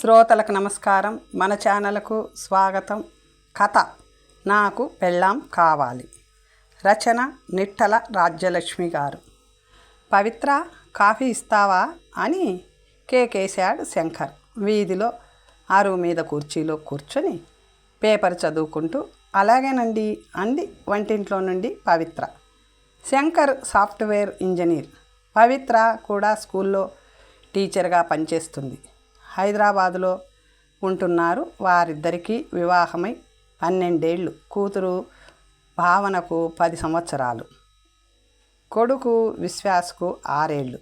శ్రోతలకు నమస్కారం. మన ఛానల్కు స్వాగతం. కథ నాకు పెళ్ళాం కావాలి. రచన నిట్టల రాజ్యలక్ష్మి గారు. పవిత్ర కాఫీ ఇస్తావా అని కేకేశాడు శంకర్ వీధిలో అరువు మీద కుర్చీలో కూర్చొని పేపర్ చదువుకుంటూ అలాగేనండి అంది వంటింట్లో నుండి పవిత్ర. Shankar software engineer. పవిత్ర కూడా స్కూల్లో టీచర్గా పనిచేస్తుంది. హైదరాబాదులో ఉంటున్నారు. వారిద్దరికీ వివాహమై పన్నెండేళ్ళు. కూతురు భావనకు పది సంవత్సరాలు. కొడుకు విశ్వాస్కు ఆరేళ్ళు.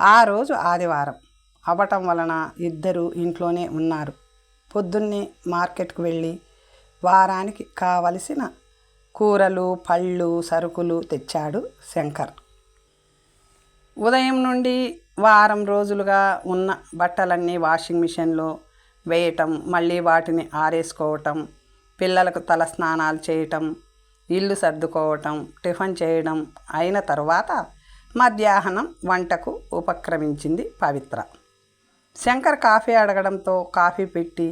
ఆ రోజు ఆదివారం. అవ్వటం వలన ఇద్దరు ఇంట్లోనే ఉన్నారు. పొద్దున్నే మార్కెట్కు వెళ్ళి వారానికి కావలసిన కూరలు పళ్ళు సరుకులు తెచ్చాడు శంకర్. ఉదయం నుండి వారం రోజులుగా ఉన్న బట్టలన్నీ వాషింగ్ మిషన్లో వేయటం మళ్ళీ వాటిని ఆరేసుకోవటం పిల్లలకు తల స్నానాలు చేయటం ఇల్లు సర్దుకోవటం టిఫిన్ చేయడం అయిన తర్వాత మధ్యాహ్నం వంటకు ఉపక్రమించింది పవిత్ర. శంకర్ కాఫీ అడగడంతో కాఫీ పెట్టి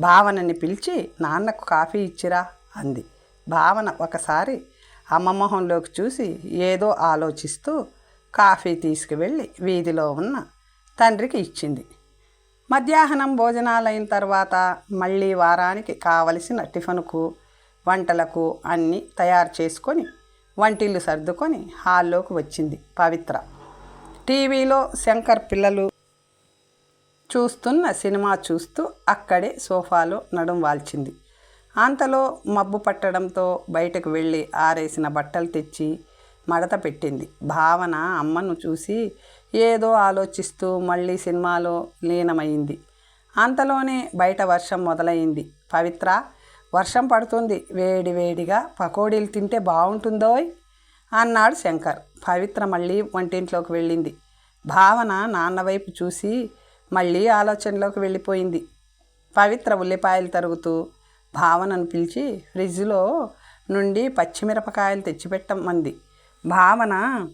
భావనని పిలిచి నాన్నకు కాఫీ ఇచ్చిరా అంది. భావన ఒకసారి అమ్మ మొహంలోకి చూసి ఏదో ఆలోచిస్తూ కాఫీ తీసుకువెళ్ళి వీధిలో ఉన్న తండ్రికి ఇచ్చింది. మధ్యాహ్నం భోజనాలైన తర్వాత మళ్ళీ వారానికి కావలసిన టిఫిన్కు వంటలకు అన్నీ తయారు చేసుకొని వంటిల్లు సర్దుకొని హాల్లోకి వచ్చింది పవిత్ర. టీవీలో శంకర్ పిల్లలు చూస్తున్న సినిమా చూస్తూ అక్కడే సోఫాలో నడుం వాల్చింది. అంతలో మబ్బు పట్టడంతో బయటకు వెళ్ళి ఆరేసిన బట్టలు తెచ్చి మడత పెట్టింది. భావన అమ్మను చూసి ఏదో ఆలోచిస్తూ మళ్ళీ సినిమాలో లీనమైంది అంతలోనే బయట వర్షం మొదలైంది పవిత్ర వర్షం పడుతుంది. వేడి వేడిగా పకోడీలు తింటే బాగుంటుందోయ్? అన్నాడు శంకర్. పవిత్ర మళ్ళీ వంటింట్లోకి వెళ్ళింది. భావన నాన్న వైపు చూసి మళ్ళీ ఆలోచనలోకి వెళ్ళిపోయింది. పవిత్ర ఉల్లిపాయలు తరుగుతూ భావనను పిలిచి ఫ్రిడ్జ్లో నుండి పచ్చిమిరపకాయలు తెచ్చిపెట్టమంది. భావన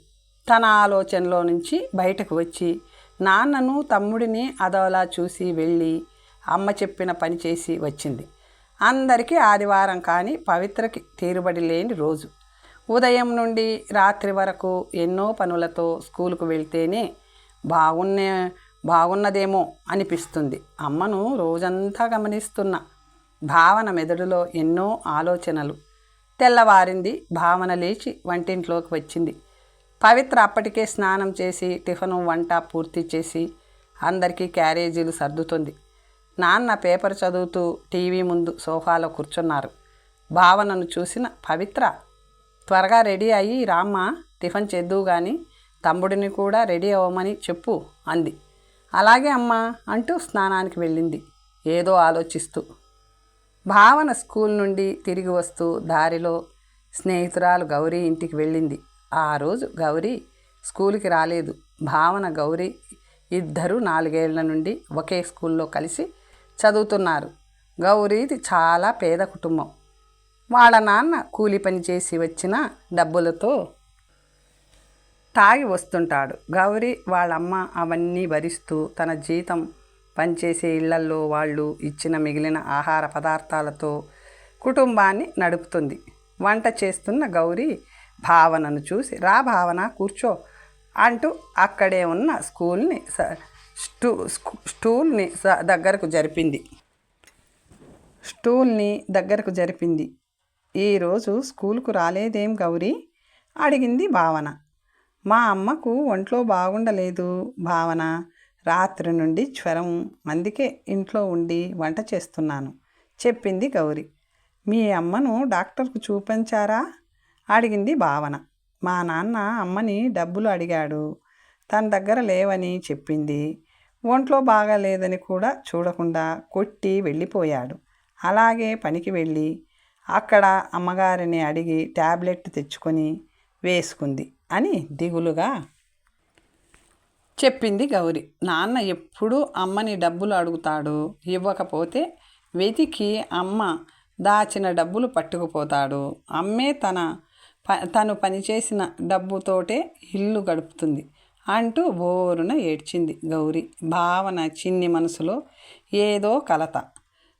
తన ఆలోచనలో నుంచి బయటకు వచ్చి నాన్నను తమ్ముడిని అదోలా చూసి వెళ్ళి అమ్మ చెప్పిన పని చేసి వచ్చింది. అందరికీ ఆదివారం కానీ పవిత్రకి తీరుబడి లేని రోజు. ఉదయం నుండి రాత్రి వరకు ఎన్నో పనులతో స్కూలుకు వెళ్తేనే బాగున్నే బాగున్నదేమో అనిపిస్తుంది. అమ్మను రోజంతా గమనిస్తున్న భావన మెదడులో ఎన్నో ఆలోచనలు. తెల్లవారింది. భావన లేచి వంటింట్లోకి వచ్చింది. పవిత్ర అప్పటికే స్నానం చేసి టిఫను వంట పూర్తి చేసి అందరికీ క్యారేజీలు సర్దుతుంది. నాన్న పేపర్ చదువుతూ టీవీ ముందు సోఫాలో కూర్చున్నారు. భావనను చూసిన పవిత్ర త్వరగా రెడీ అయ్యి రామ్మ టిఫిన్ చేద్దువు కానీ తమ్ముడిని కూడా రెడీ అవ్వమని చెప్పు అంది. అలాగే అమ్మా అంటూ స్నానానికి వెళ్ళింది. ఏదో ఆలోచిస్తూ భావన స్కూల్ నుండి తిరిగి వస్తూ దారిలో స్నేహితురాలు గౌరీ ఇంటికి వెళ్ళింది. ఆ రోజు గౌరీ స్కూల్కి రాలేదు. భావన గౌరీ ఇద్దరు నాలుగేళ్ళ నుండి ఒకే స్కూల్లో కలిసి చదువుతున్నారు. గౌరీది చాలా పేద కుటుంబం. వాళ్ళ నాన్న కూలి పని చేసి వచ్చిన డబ్బులతో తాగి వస్తుంటాడు. గౌరీ వాళ్ళమ్మ అవన్నీ భరిస్తూ తన జీతం పనిచేసే ఇళ్ళల్లో వాళ్ళు ఇచ్చిన మిగిలిన ఆహార పదార్థాలతో కుటుంబాన్ని నడుపుతుంది. వంట చేస్తున్న గౌరీ భావనను చూసి రా భావన కూర్చో అంటూ అక్కడే ఉన్న స్కూల్ని స- స్టూ స్టూల్ని స- దగ్గరకు జరిపింది. స్టూల్ని దగ్గరకు జరిపింది. ఈరోజు స్కూల్కు రాలేదేం గౌరీ? అడిగింది భావన. మా అమ్మకు ఒంట్లో బాగుండలేదు భావన రాత్రి నుండి జ్వరం అందుకే ఇంట్లో ఉండి వంట చేస్తున్నాను చెప్పింది గౌరి. మీ అమ్మను డాక్టర్కు చూపించారా? అడిగింది భావన. మా నాన్న అమ్మని డబ్బులు అడిగాడు. తన దగ్గర లేవని చెప్పింది. ఒంట్లో బాగాలేదని కూడా చూడకుండా కొట్టి వెళ్ళిపోయాడు. అలాగే పనికి వెళ్ళి అక్కడ అమ్మగారిని అడిగి ట్యాబ్లెట్ తెచ్చుకొని వేసుకుంది అని దిగులుగా చెప్పింది గౌరి. నాన్న ఎప్పుడూ అమ్మని డబ్బులు అడుగుతాడు ఇవ్వకపోతే వెతికి అమ్మ దాచిన డబ్బులు పట్టుకుపోతాడు. అమ్మే తన ప తను పనిచేసిన డబ్బుతోటే ఇల్లు గడుపుతుంది అంటూ బోరున ఏడ్చింది గౌరి. భావన చిన్ని మనసులో ఏదో కలత.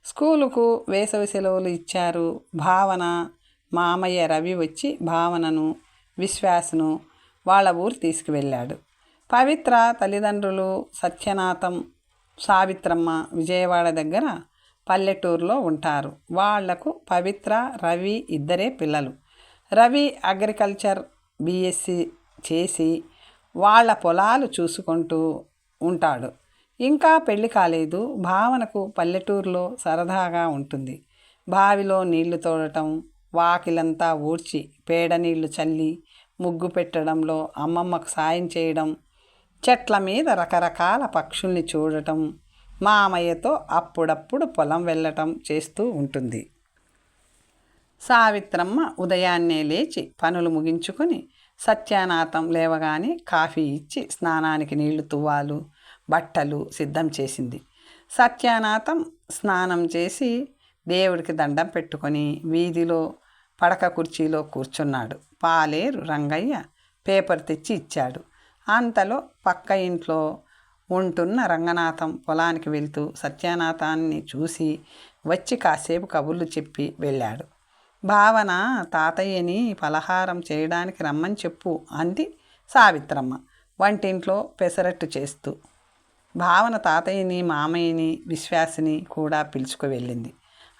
స్కూలుకు వేసవి సెలవులు ఇచ్చారు. భావన మామయ్య రవి వచ్చి భావనను విశ్వాసను వాళ్ళ ఊరు తీసుకువెళ్ళాడు. పవిత్ర తల్లిదండ్రులు సత్యనాథం సావిత్రమ్మ విజయవాడ దగ్గర పల్లెటూరులో ఉంటారు. వాళ్ళకు పవిత్ర రవి ఇద్దరే పిల్లలు. రవి అగ్రికల్చర్ బీఎస్సీ చేసి వాళ్ళ పొలాలు చూసుకుంటూ ఉంటాడు. ఇంకా పెళ్ళి కాలేదు. భావనకు పల్లెటూరులో సరదాగా ఉంటుంది. బావిలో నీళ్ళు తోడటం వాకిలంతా ఊడ్చి పేడ నీళ్ళు చల్లి ముగ్గు పెట్టడంలో అమ్మమ్మకు సాయం చేయడం చెట్ల మీద రకరకాల పక్షుల్ని చూడటం మామయ్యతో అప్పుడప్పుడు పొలం వెళ్ళటం చేస్తూ ఉంటుంది. సావిత్రమ్మ ఉదయాన్నే లేచి పనులు ముగించుకొని సత్యానాథం లేవగానే కాఫీ ఇచ్చి స్నానానికి నీళ్ళు తువ్వాలు బట్టలు సిద్ధం చేసింది. సత్యానాథం స్నానం చేసి దేవుడికి దండం పెట్టుకొని వీధిలో పడక కుర్చీలో కూర్చున్నాడు. పాలేరు రంగయ్య పేపర్ తెచ్చి ఇచ్చాడు. అంతలో పక్క ఇంట్లో ఉంటున్న రంగనాథం పొలానికి వెళ్తూ సత్యనాథాన్ని చూసి వచ్చి కాసేపు కబుర్లు చెప్పి వెళ్ళాడు. భావన తాతయ్యని పలహారం చేయడానికి రమ్మని చెప్పు అంది సావిత్రమ్మ వంటింట్లో పెసరట్టు చేస్తూ. భావన తాతయ్యని మామయ్యని విశ్వాసిని కూడా పిలుచుకు వెళ్ళింది.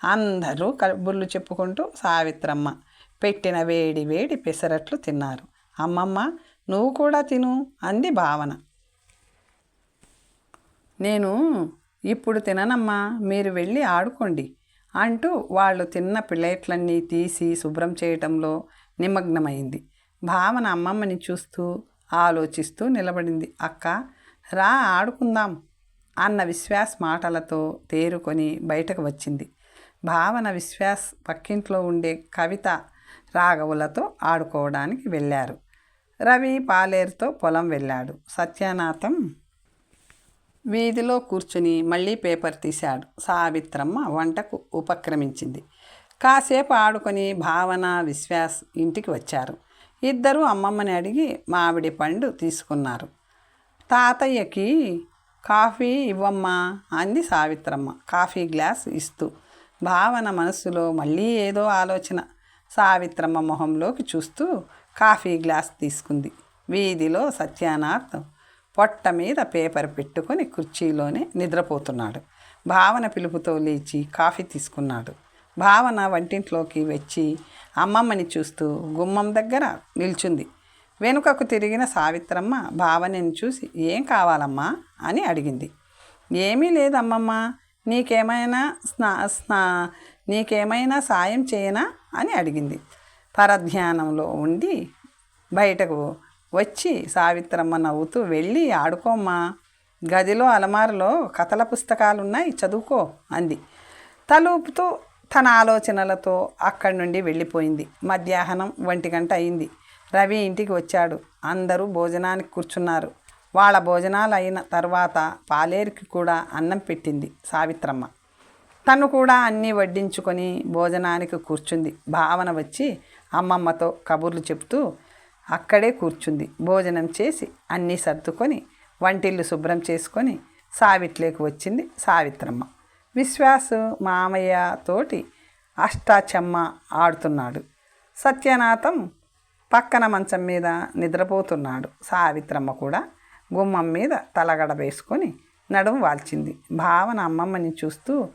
అందరూ కబుర్లు చెప్పుకుంటూ సావిత్రమ్మ పెట్టిన వేడి వేడి పెసరట్లు తిన్నారు. అమ్మమ్మ నువ్వు కూడా తిను అంది భావన. నేను ఇప్పుడు తిననమ్మా మీరు వెళ్ళి ఆడుకోండి అంటూ వాళ్ళు తిన్న ప్లేట్లన్నీ తీసి శుభ్రం చేయటంలో నిమగ్నమైంది. భావన అమ్మమ్మని చూస్తూ ఆలోచిస్తూ నిలబడింది. అక్క రా ఆడుకుందాం అన్న విశ్వాస్ మాటలతో తేరుకొని బయటకు వచ్చింది. భావన విశ్వాస్ పక్కింట్లో ఉండే కవిత రాఘవులతో ఆడుకోవడానికి వెళ్ళారు. రవి పాలేరుతో పొలం వెళ్ళాడు. సత్యనాథం వీధిలో కూర్చుని మళ్ళీ పేపర్ తీశాడు. సావిత్రమ్మ వంటకు ఉపక్రమించింది. కాసేపు ఆడుకొని భావన విశ్వాస్ ఇంటికి వచ్చారు. ఇద్దరూ అమ్మమ్మని అడిగి మామిడి పండు తీసుకున్నారు. తాతయ్యకి కాఫీ ఇవ్వమ్మా అంది సావిత్రమ్మ. కాఫీ గ్లాస్ ఇస్తూ భావన మనస్సులో మళ్ళీ ఏదో ఆలోచన. సావిత్రమ్మ మొహంలోకి చూస్తూ కాఫీ గ్లాస్ తీసుకుంది. వీధిలో సత్యానాథ్ పొట్ట మీద పేపర్ పెట్టుకొని కుర్చీలోనే నిద్రపోతున్నాడు. భావన పిలుపుతో లేచి కాఫీ తీసుకున్నాడు. భావన వంటింట్లోకి వచ్చి అమ్మమ్మని చూస్తూ గుమ్మం దగ్గర నిల్చుంది. వెనుకకు తిరిగిన సావిత్రమ్మ భావనని చూసి ఏం కావాలమ్మా? అని అడిగింది. ఏమీ లేదమ్మమ్మ నీకేమైనా స్నా స్నా నీకేమైనా సాయం చేయనా? అని అడిగింది. పరధ్యానంలో ఉండి బయటకు వచ్చి సావిత్రమ్మ నవ్వుతూ వెళ్ళి ఆడుకోమ్మా గదిలో అలమారలో కథల పుస్తకాలున్నాయి చదువుకో అంది. తలుపుతూ తన ఆలోచనలతో అక్కడి నుండి వెళ్ళిపోయింది. మధ్యాహ్నం ఒంటి గంట అయింది. రవి ఇంటికి వచ్చాడు. అందరూ భోజనానికి కూర్చున్నారు. వాళ్ళ భోజనాలు అయిన తర్వాత పాలేరుకి కూడా అన్నం పెట్టింది సావిత్రమ్మ. తను కూడా అన్నీ వడ్డించుకొని భోజనానికి కూర్చుంది. భావన వచ్చి అమ్మమ్మతో కబుర్లు చెప్తూ అక్కడే కూర్చుంది. భోజనం చేసి అన్నీ సర్దుకొని వంటిల్లు శుభ్రం చేసుకొని సావిట్లేకి వచ్చింది సావిత్రమ్మ. విశ్వాసు మామయ్య తోటి అష్టాచమ్మ ఆడుతున్నాడు. సత్యనాథం పక్కన మంచం మీద నిద్రపోతున్నాడు. సావిత్రమ్మ కూడా గుమ్మం మీద తలగడ వేసుకొని నడుము వాల్చింది. భావన అమ్మమ్మని చూస్తూ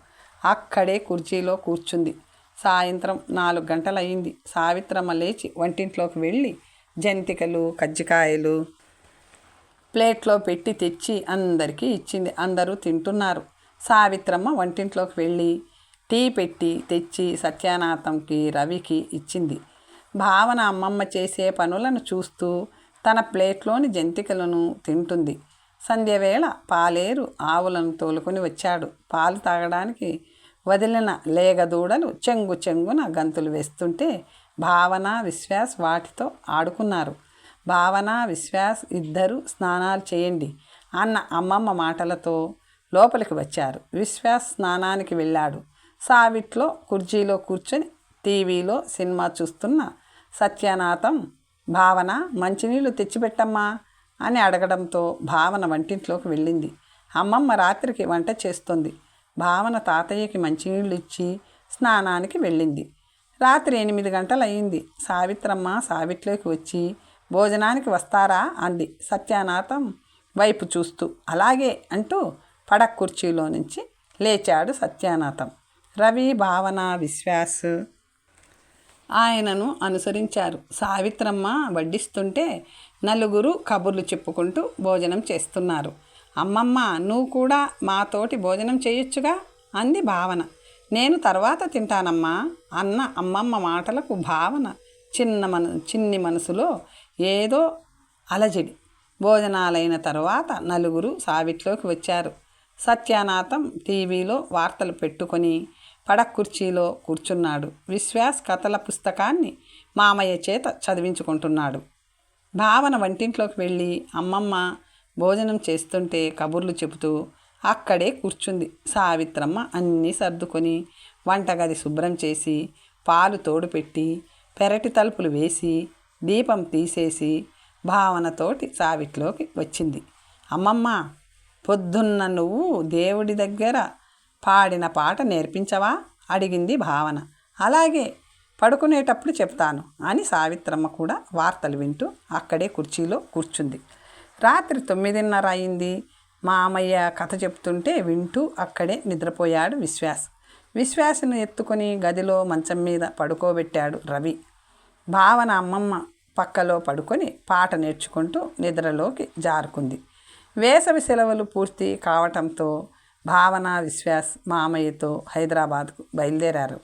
అక్కడే కుర్చీలో కూర్చుంది. సాయంత్రం నాలుగు గంటలయ్యింది. సావిత్రమ్మ లేచి వంటింట్లోకి వెళ్ళి జంతికలు కజ్జికాయలు ప్లేట్లో పెట్టి తెచ్చి అందరికీ ఇచ్చింది. అందరూ తింటున్నారు. సావిత్రమ్మ వంటింట్లోకి వెళ్ళి టీ పెట్టి తెచ్చి సత్యానాథంకి రవికి ఇచ్చింది. భావన అమ్మమ్మ చేసే పనులను చూస్తూ తన ప్లేట్లోని జంతికలను తింటుంది. సంధ్యవేళ పాలేరు ఆవులను తోలుకొని వచ్చాడు. పాలు తాగడానికి వదిలిన లేగదూడలు చెంగు చెంగున గంతులు వేస్తుంటే భావన విశ్వాస్ వాటితో ఆడుకున్నారు. భావన విశ్వాస్ ఇద్దరు స్నానాలు చేయండి అన్న అమ్మమ్మ మాటలతో లోపలికి వచ్చారు. విశ్వాస్ స్నానానికి వెళ్ళాడు. సావిట్లో కుర్చీలో కూర్చొని టీవీలో సినిమా చూస్తున్న సత్యనాథం భావన మంచినీళ్ళు తెచ్చిపెట్టమ్మా అని అడగడంతో భావన వంటింట్లోకి వెళ్ళింది. అమ్మమ్మ రాత్రికి వంట చేస్తుంది. భావన తాతయ్యకి మంచినీళ్ళు ఇచ్చి స్నానానికి వెళ్ళింది. రాత్రి ఎనిమిది గంటలయ్యింది. సావిత్రమ్మ సావిట్లోకి వచ్చి భోజనానికి వస్తారా? అంది సత్యానాథం వైపు చూస్తూ. అలాగే అంటూ పడక్ కుర్చీలో నుంచి లేచాడు సత్యానాథం. రవి భావన విశ్వాస్ ఆయనను అనుసరించారు. సావిత్రమ్మ వడ్డిస్తుంటే నలుగురు కబుర్లు చెప్పుకుంటూ భోజనం చేస్తున్నారు. అమ్మమ్మ నువ్వు కూడా మాతోటి భోజనం చేయొచ్చుగా అంది భావన. నేను తర్వాత తింటానమ్మా అన్న అమ్మమ్మ మాటలకు భావన చిన్న మన చిన్ని మనసులో ఏదో అలజడి. భోజనాలైన తర్వాత నలుగురు సావిట్లోకి వచ్చారు. సత్యానాథం టీవీలో వార్తలు పెట్టుకొని పడక కుర్చీలో కూర్చున్నాడు. విశ్వాస్ కథల పుస్తకాన్ని మామయ్య చేత చదివించుకుంటున్నాడు. భావన వంటింట్లోకి వెళ్ళి అమ్మమ్మ భోజనం చేస్తుంటే కబుర్లు చెబుతూ అక్కడే కూర్చుంది సావిత్రమ్మ అన్నీ సర్దుకొని. వంటగది శుభ్రం చేసి పాలు తోడుపెట్టి పెరటి తలుపులు వేసి దీపం తీసేసి భావనతోటి సావిట్లోకి వచ్చింది. అమ్మమ్మ పొద్దున్న నువ్వు దేవుడి దగ్గర పాడిన పాట నేర్పించవా? అడిగింది భావన. అలాగే పడుకునేటప్పుడు చెప్తాను అని సావిత్రమ్మ కూడా వార్తలు వింటూ అక్కడే కుర్చీలో కూర్చుంది. రాత్రి తొమ్మిదిన్నర అయింది. మామయ్య కథ చెప్తుంటే వింటూ అక్కడే నిద్రపోయాడు విశ్వాస్. విశ్వాసను ఎత్తుకొని గదిలో మంచం మీద పడుకోబెట్టాడు రవి. భావన అమ్మమ్మ పక్కలో పడుకొని పాట నేర్చుకుంటూ నిద్రలోకి జారుకుంది. వేసవి సెలవులు పూర్తి కావటంతో భావన విశ్వాస్ మామయ్యతో హైదరాబాద్కు బయలుదేరారు.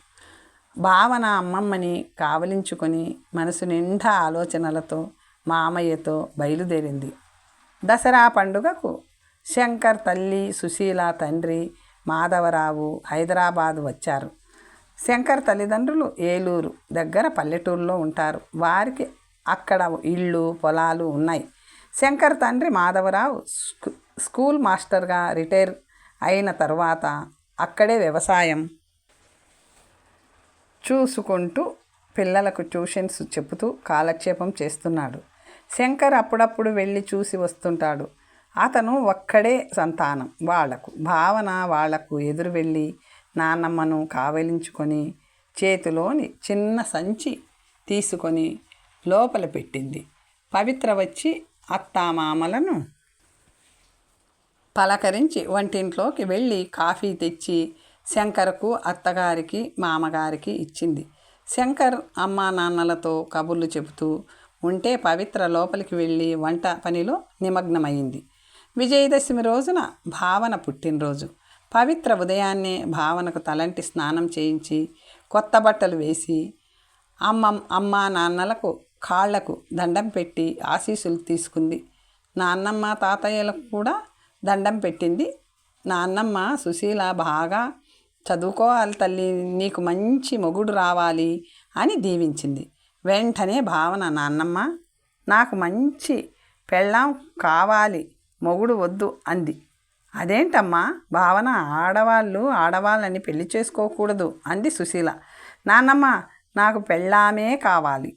భావన అమ్మమ్మని కావలించుకొని మనసు నిండా ఆలోచనలతో మామయ్యతో బయలుదేరింది. దసరా పండుగకు శంకర్ తల్లి సుశీల తండ్రి మాధవరావు హైదరాబాద్ వచ్చారు. శంకర్ తల్లిదండ్రులు ఏలూరు దగ్గర పల్లెటూరులో ఉంటారు. వారికి అక్కడ ఇళ్ళు పొలాలు ఉన్నాయి. శంకర్ తండ్రి మాధవరావు స్కూల్ మాస్టర్గా రిటైర్ అయిన తర్వాత అక్కడే వ్యవసాయం చూసుకుంటూ పిల్లలకు ట్యూషన్స్ చెబుతూ కాలక్షేపం చేస్తున్నాడు. శంకర్ అప్పుడప్పుడు వెళ్ళి చూసి వస్తుంటాడు. అతను ఒక్కడే సంతానం వాళ్ళకు. భావన వాళ్ళకు ఎదురు వెళ్ళి నాన్నమ్మను కావలించుకొని చేతిలోని చిన్న సంచి తీసుకొని లోపల పెట్టింది. పవిత్ర వచ్చి అత్తామామలను పలకరించి వంటింట్లోకి వెళ్ళి కాఫీ తెచ్చి శంకర్కు అత్తగారికి మామగారికి ఇచ్చింది. శంకర్ అమ్మా నాన్నలతో కబుర్లు చెబుతూ ఉంటే పవిత్ర లోపలికి వెళ్ళి వంట పనిలో నిమగ్నమైంది విజయదశమి రోజున భావన పుట్టినరోజు. పవిత్ర ఉదయాన్నే భావనకు తలంటి స్నానం చేయించి కొత్త బట్టలు వేసి అమ్మ అమ్మ నాన్నలకు కాళ్ళకు దండం పెట్టి ఆశీస్సులు తీసుకుంది. నాన్నమ్మ తాతయ్యలకు కూడా దండం పెట్టింది. నాన్నమ్మ సుశీల బాగా చదువుకోవాలి తల్లి నీకు మంచి మొగుడు రావాలి అని దీవించింది. వెంటనే భావన నాన్నమ్మ నాకు మంచి పెళ్ళాం కావాలి మొగుడు వద్దు అంది. అదేంటమ్మా భావన ఆడవాళ్ళు ఆడవాళ్ళని పెళ్ళి చేసుకోకూడదు అంది సుశీల. నాన్నమ్మ నాకు పెళ్ళామే కావాలి.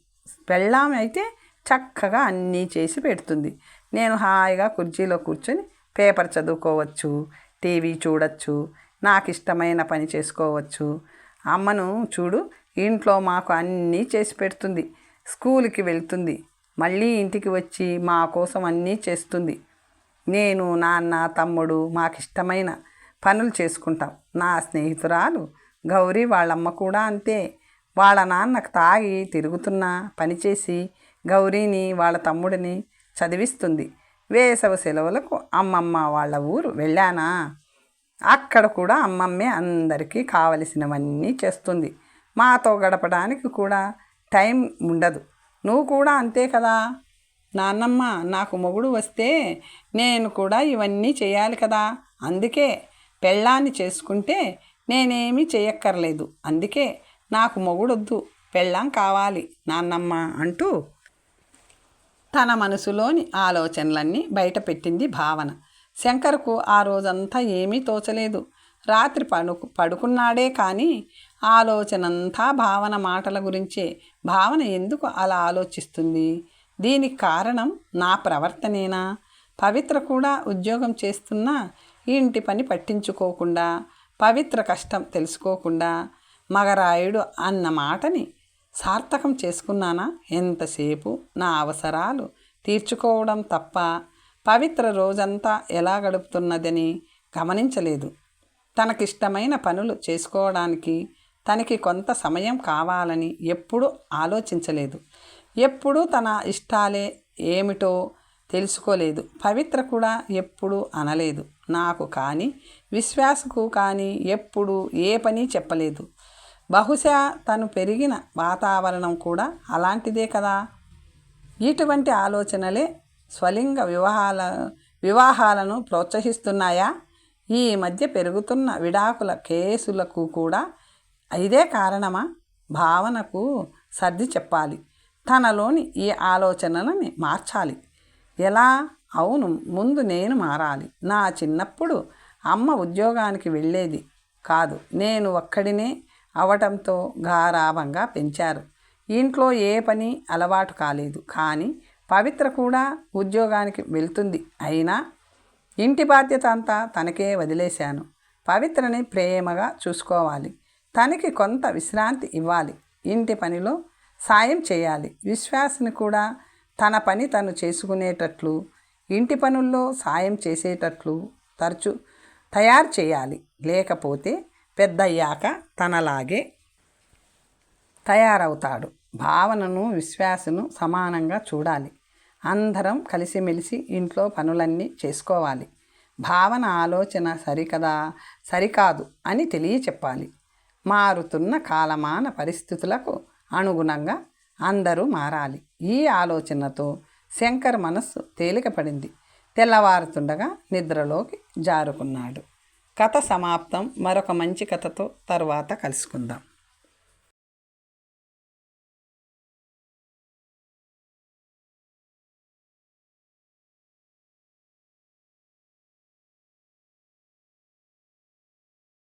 పెళ్ళాం అయితే చక్కగా అన్నీ చేసి పెడుతుంది. నేను హాయిగా కుర్చీలో కూర్చొని పేపర్ చదువుకోవచ్చు టీవీ చూడొచ్చు నాకు ఇష్టమైన పని చేసుకోవచ్చు. అమ్మను చూడు ఇంట్లో మాకు అన్నీ చేసి పెడుతుంది. స్కూల్కి వెళ్తుంది. మళ్ళీ ఇంటికి వచ్చి మా కోసం అన్నీ చేస్తుంది. నేను నాన్న తమ్ముడు మాకు ఇష్టమైన పనులు చేసుకుంటాం. నా స్నేహితురాలు గౌరీ వాళ్ళమ్మ కూడా అంతే. వాళ్ళ నాన్నకు తాగి తిరుగుతున్నా పనిచేసి గౌరీని వాళ్ళ తమ్ముడిని చదివిస్తుంది. వేసవి సెలవులకు అమ్మమ్మ వాళ్ళ ఊరు వెళ్ళానా? అక్కడ కూడా అమ్మమ్మే అందరికీ కావలసినవన్నీ చేస్తుంది. మాతో గడపడానికి కూడా టైం ఉండదు. నువ్వు కూడా అంతే కదా? నాన్నమ్మ నాకు మొగుడు వస్తే నేను కూడా ఇవన్నీ చేయాలి కదా? అందుకే పెళ్ళాన్ని చేసుకుంటే నేనేమీ చేయక్కర్లేదు. అందుకే నాకు మొగుడొద్దు పెళ్ళాం కావాలి నాన్నమ్మ అంటూ తన మనసులోని ఆలోచనలన్నీ బయటపెట్టింది భావన. శంకర్కు ఆ రోజంతా ఏమీ తోచలేదు. రాత్రి పడుకు పడుకున్నాడే కానీ ఆలోచనంతా భావన మాటల గురించే భావన ఎందుకు అలా ఆలోచిస్తుంది? దీనికి కారణం నా ప్రవర్తనేనా? పవిత్ర కూడా ఉద్యోగం చేస్తున్నా ఇంటి పని పట్టించుకోకుండా పవిత్ర కష్టం తెలుసుకోకుండా మగరాయుడు అన్న మాటని సార్థకం చేసుకున్నానా? ఎంతసేపు? నా అవసరాలు తీర్చుకోవడం తప్ప పవిత్ర రోజంతా ఎలా గడుపుతున్నదని గమనించలేదు. తనకిష్టమైన పనులు చేసుకోవడానికి తనకి కొంత సమయం కావాలని ఎప్పుడూ ఆలోచించలేదు. ఎప్పుడూ తన ఇష్టాలే ఏమిటో తెలుసుకోలేదు. పవిత్ర కూడా ఎప్పుడు అనలేదు. నాకు కానీ విశ్వాసకు కానీ ఎప్పుడు ఏ పని చెప్పలేదు. బహుశా తను పెరిగిన వాతావరణం కూడా అలాంటిదే కదా? ఇటువంటి ఆలోచనలే స్వలింగ వివాహాల వివాహాలను ప్రోత్సహిస్తున్నాయా? ఈ మధ్య పెరుగుతున్న విడాకుల కేసులకు కూడా ఇదే కారణమా? భావనకు సర్ది చెప్పాలి. తనలోని ఈ ఆలోచనలని మార్చాలి. ఎలా? అవును ముందు నేను మారాలి. నా చిన్నప్పుడు అమ్మ ఉద్యోగానికి వెళ్ళేది కాదు. నేను ఒక్కడినే అవటంతో గారాభంగా పెంచారు. ఇంట్లో ఏ పని అలవాటు కాలేదు. కానీ పవిత్ర కూడా ఉద్యోగానికి వెళ్తుంది. అయినా ఇంటి బాధ్యత అంతా తనకే వదిలేశాను. పవిత్రని ప్రేమగా చూసుకోవాలి. తనకి కొంత విశ్రాంతి ఇవ్వాలి. ఇంటి పనిలో సాయం చేయాలి. విశ్వాసని కూడా తన పని తను చేసుకునేటట్లు ఇంటి పనుల్లో సాయం చేసేటట్లు తరచు తయారు చేయాలి. లేకపోతే పెద్దయ్యాక తనలాగే తయారవుతాడు. భావనను విశ్వాసను సమానంగా చూడాలి. అందరం కలిసిమెలిసి ఇంట్లో పనులన్నీ చేసుకోవాలి. భావన ఆలోచన సరికదా సరికాదు అని తెలియచెప్పాలి. మారుతున్న కాలమాన పరిస్థితులకు అనుగుణంగా అందరూ మారాలి. ఈ ఆలోచనతో శంకర్ మనస్సు తేలికపడింది. తెల్లవారుతుండగా నిద్రలోకి జారుకున్నాడు. కథ సమాప్తం. మరొక మంచి కథతో తరువాత కలుసుకుందాం.